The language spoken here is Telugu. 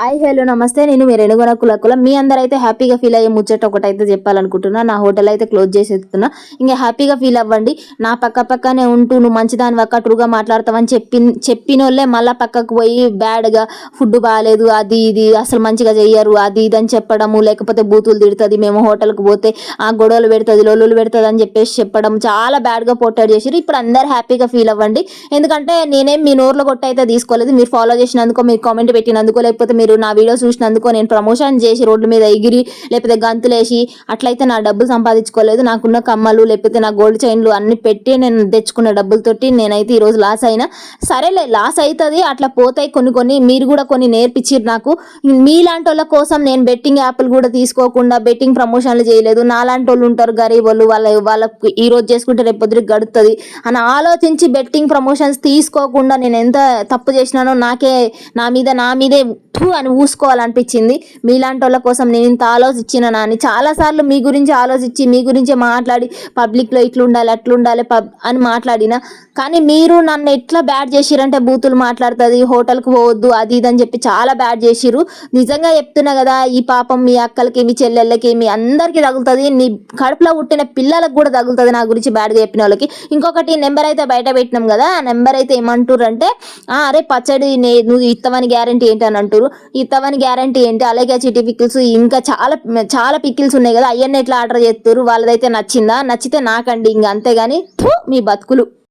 హాయ్ హలో నమస్తే. నేను మీ రెనుగొన కులకుల. మీ అందరైతే హ్యాపీగా ఫీల్ అయ్యే ముచ్చట ఒకటైతే చెప్పాలనుకుంటున్నా. నా హోటల్ అయితే క్లోజ్ చేసేస్తున్నా. ఇంకా హ్యాపీగా ఫీల్ అవ్వండి. నా పక్క పక్కనే ఉంటూ నువ్వు మంచిదాని వక్క ట్రూగా మాట్లాడతావని చెప్పి చెప్పిన వాళ్ళే మళ్ళీ పక్కకు పోయి బ్యాడ్గా ఫుడ్ బాగాలేదు అది ఇది అసలు మంచిగా చెయ్యరు అది ఇది అని చెప్పడము లేకపోతే బూతులు తిడుతుంది మేము హోటల్కి పోతే ఆ గొడవలు పెడుతుంది లొల్లులు పెడుతుంది అని చెప్పేసి చెప్పడం చాలా బ్యాడ్గా పోర్ట్రేట్ చేసారు ఇప్పుడు అందరు హ్యాపీగా ఫీల్ అవ్వండి. ఎందుకంటే నేనేం మీ నోర్లో కొట్టయితే తీసుకోలేదు. మీరు ఫాలో చేసినందుకో మీరు కామెంట్ పెట్టినందుకో లేకపోతే మీరు నా వీడియో చూసినందుకు నేను ప్రమోషన్ చేసి రోడ్ల మీద ఎగిరి లేకపోతే గంతులేసి అట్లయితే నా డబ్బులు సంపాదించుకోలేదు. నాకున్న కమ్మలు లేకపోతే నా గోల్డ్ చైన్లు అన్ని పెట్టి నేను తెచ్చుకున్న డబ్బులతోటి నేనైతే ఈరోజు లాస్ అయినా. సరేలే లాస్ అవుతుంది అట్లా పోతాయి కొన్ని కొన్ని. మీరు కూడా కొన్ని నేర్పించారు నాకు. మీలాంటి వాళ్ళ కోసం నేను బెట్టింగ్ యాప్లు కూడా తీసుకోకుండా బెట్టింగ్ ప్రమోషన్లు చేయలేదు. నాలాంటి వాళ్ళు ఉంటారు గరీబ్ వాళ్ళు వాళ్ళ వాళ్ళకి ఈ రోజు చేసుకుంటే రేపు పొద్దుకు గడుతుంది అని ఆలోచించి బెట్టింగ్ ప్రమోషన్స్ తీసుకోకుండా నేను ఎంత తప్పు చేసినానో నాకే నా మీద నా మీదే అని ఊసుకోవాలనిపించింది. మీలాంటి వాళ్ళ కోసం నేను ఇంత ఆలోచించిన నాని. చాలాసార్లు మీ గురించి ఆలోచించి మీ గురించి మాట్లాడి పబ్లిక్లో ఇట్లుండాలి అట్లుండాలి ఉండాలి పబ్ అని మాట్లాడిన కానీ మీరు నన్ను ఎట్లా బ్యాడ్ చేసిరంటే బూతులు మాట్లాడుతుంది హోటల్కి పోవద్దు అది ఇది అని చెప్పి చాలా బ్యాడ్ చేసిరు నిజంగా చెప్తున్నా కదా ఈ పాపం మీ అక్కలకి మీ చెల్లెళ్ళకి మీ అందరికీ తగులుతుంది. నీ కడుపులో పుట్టిన పిల్లలకు కూడా తగులుతుంది నా గురించి బ్యాడ్గా చెప్పిన వాళ్ళకి. ఇంకొకటి నెంబర్ అయితే బయట పెట్టినాం కదా ఆ నెంబర్ అయితే ఏమంటారు అంటే అరే పచ్చడి నే- నువ్వు ఇస్తామని గ్యారంటీ ఏంటి అని అంటారు ఇస్తావని గ్యారంటీ ఏంటి? అలాగే చిటి పికిల్స్ ఇంకా చాలా చాలా పికిల్స్ ఉన్నాయి కదా అవన్నీ ఎట్లా ఆర్డర్ చేస్తారు? వాళ్ళదైతే నచ్చిందా? నచ్చితే నాకండి ఇంకా అంతేగాని మీ బతుకులు.